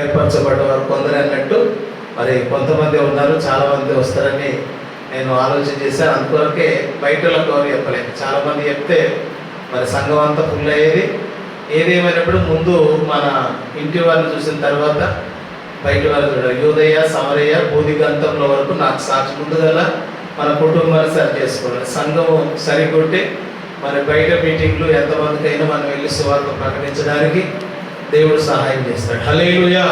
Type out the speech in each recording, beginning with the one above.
ఏర్పరచబడ్డవారు కొందరు అన్నట్టు. మరి కొంతమంది ఉన్నారు చాలామంది వస్తారని నేను ఆలోచన చేశాను అందువరకే బయటలకు ఎవరు చెప్పలేదు. చాలా మంది చెప్తే మరి సంఘం అంతా ఫుల్ అయ్యేది. ఏదేమైనప్పుడు ముందు మన ఇంటి వాళ్ళు చూసిన తర్వాత బయట వాళ్ళు చూడాలి యోదయ సమరయ్య బోధిగంతంలో వరకు నాకు సాక్షి ముందుగల మన కుటుంబాన్ని సరి చేసుకోవాలి సంఘము సరికొట్టి మరి బయట మీటింగ్లు ఎంతమందికైనా మనం వెళ్ళి సువార్త ప్రకటించడానికి దేవుడు సహాయం చేస్తాడు. హలేలుయా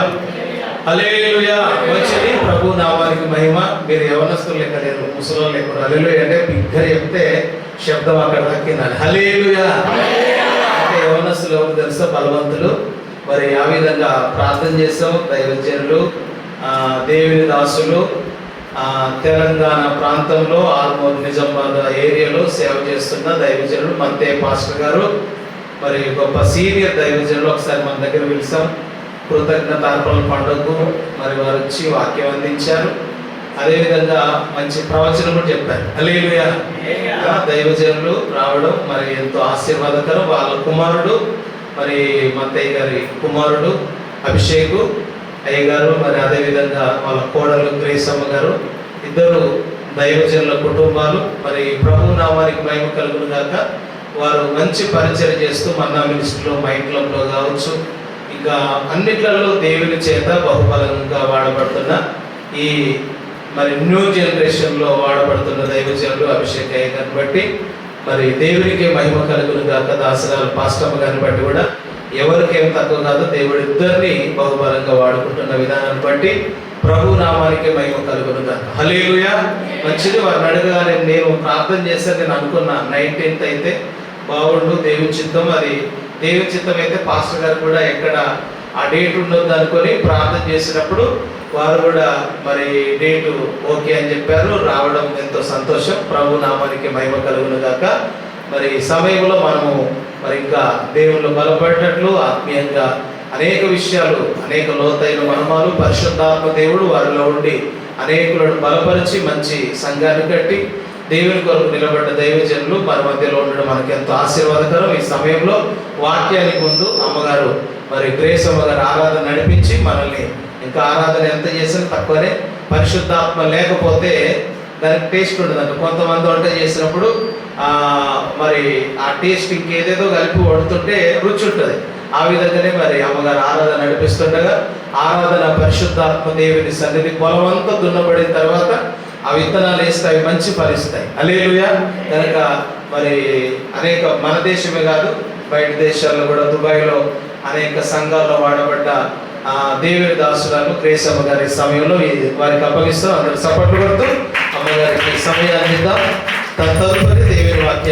హలేలుయా వచ్చింది. ప్రభు నామానికి మహిమ. మీరు యవనస్తులు లెక్క లేరు ముసలో లేకుండా. హలేలు అంటే బిగ్గర చెప్తే శబ్దం అక్కడ దక్కిందని హలేలుయా అంటే యవనస్తులు ఎవరు తెలుసా? బలవంతులు. మరి ఆ విధంగా ప్రార్థన చేస్తాం దైవజనులు దేవుని దాసులు తెలంగాణ ప్రాంతంలో ఆల్మోర్ నిజామాబాద్ ఏరియాలో సేవ చేస్తున్న దైవజనులు మంతే పాస్టర్ గారు మరి గొప్ప సీనియర్ దైవజనులు ఒకసారి మన దగ్గర పిలిచాం కృతజ్ఞత అర్పణ పండుగకు మరి వారు వచ్చి వాక్యం అందించారు. అదేవిధంగా మంచి ప్రవచనం కూడా చెప్పారు. అలేలుయా దైవజనులు రావడం మరి ఎంతో ఆశీర్వాదకరం. వాళ్ళ కుమారుడు మరి మత్తయ్య గారి కుమారుడు అభిషేకు అయ్య గారు మరి అదేవిధంగా వాళ్ళ కోడలు గ్రేసమ్మ గారు. ఇద్దరు దైవజనుల కుటుంబాలు. మరి ప్రభు నామానికి మహిమ కలుగును గాక వారు మంచి పరిచయం చేస్తూ మన్నా మినిస్ట్రీలో మైండ్ క్లబ్లో కావచ్చు ఇంకా అన్నిట్లలో దేవుని చేత బహుబలంగా వాడబడుతున్న ఈ మరి న్యూ జనరేషన్లో వాడబడుతున్న దైవజనులు అభిషేక్ అయ్యారు బట్టి మరి దేవునికి మహిమ కలుగును కాక దాసరాలు పాస్టమ్మ గారిని బట్టి కూడా ఎవరికేం తక్కువ కాదు దేవుడు ఇద్దరిని బహుబలంగా వాడుకుంటున్న విధానాన్ని బట్టి ప్రభు నామానికి మహిమ కలుగును కాక హలేలుయా మంచిది వారిని అడగగానే నేను ప్రార్థన చేస్తే నేను అనుకున్నా నైన్టీన్త్ అయితే బాగుండు దేవుని చిత్తం అది. దేవుని చిత్తం అయితే పాస్టర్ గారు కూడా ఎక్కడ ఆ డేట్ ఉండొద్దు అనుకొని ప్రార్థన చేసినప్పుడు వారు కూడా మరి డేటు ఓకే అని చెప్పారు. రావడం ఎంతో సంతోషం. ప్రభు నామానికి మహిమ కలుగును గాక. మరి ఈ సమయంలో మనము మరి ఇంకా దేవుళ్ళు బలపడేటట్లు ఆత్మీయంగా అనేక విషయాలు అనేక లోతైన మర్మాలు పరిశుద్ధాత్మ దేవుడు వారిలో ఉండి అనేకులను బలపరిచి మంచి సంఘాన్ని కట్టి దేవుని కొరకు నిలబడ్డ దైవజనులు మన మధ్యలో ఉండడం మనకి ఎంతో ఆశీర్వాదకరం. ఈ సమయంలో వాక్యానికి ముందు అమ్మగారు మరి గ్రేస్ అమ్మగారు ఆరాధన నడిపించి మనల్ని ఇంకా ఆరాధన ఎంత చేసినా తక్కువనే. పరిశుద్ధాత్మ లేకపోతే దానికి టేస్ట్ ఉండదు కొంతమంది వంట చేసినప్పుడు మరి ఆ టేస్ట్ ఇంకేదేదో కలిపి వండుతుంటే రుచి ఉంటుంది. ఆ విధంగానే మరి అమ్మగారు ఆరాధన నడిపిస్తుండగా ఆరాధన పరిశుద్ధాత్మ దేవుని సన్నిధి పొలమంతా దున్నబడిన తర్వాత ఆ విత్తనాలు వేస్తే అవి మంచి ఫలిస్తాయి. అలేలుయా కనుక మరి అనేక మన దేశమే కాదు బయట దేశాల్లో కూడా దుబాయ్లో అనేక సంఘాల్లో వాడబడ్డ ఆ దేవుని దాసులను క్రేసమ్మ గారి సమయంలో వారికి అప్పగిస్తాం అందరు సపోర్ట్ కొడుతూ అమ్మగారికి సమయాన్ని తదుపరి దేవుని వాక్యాన్ని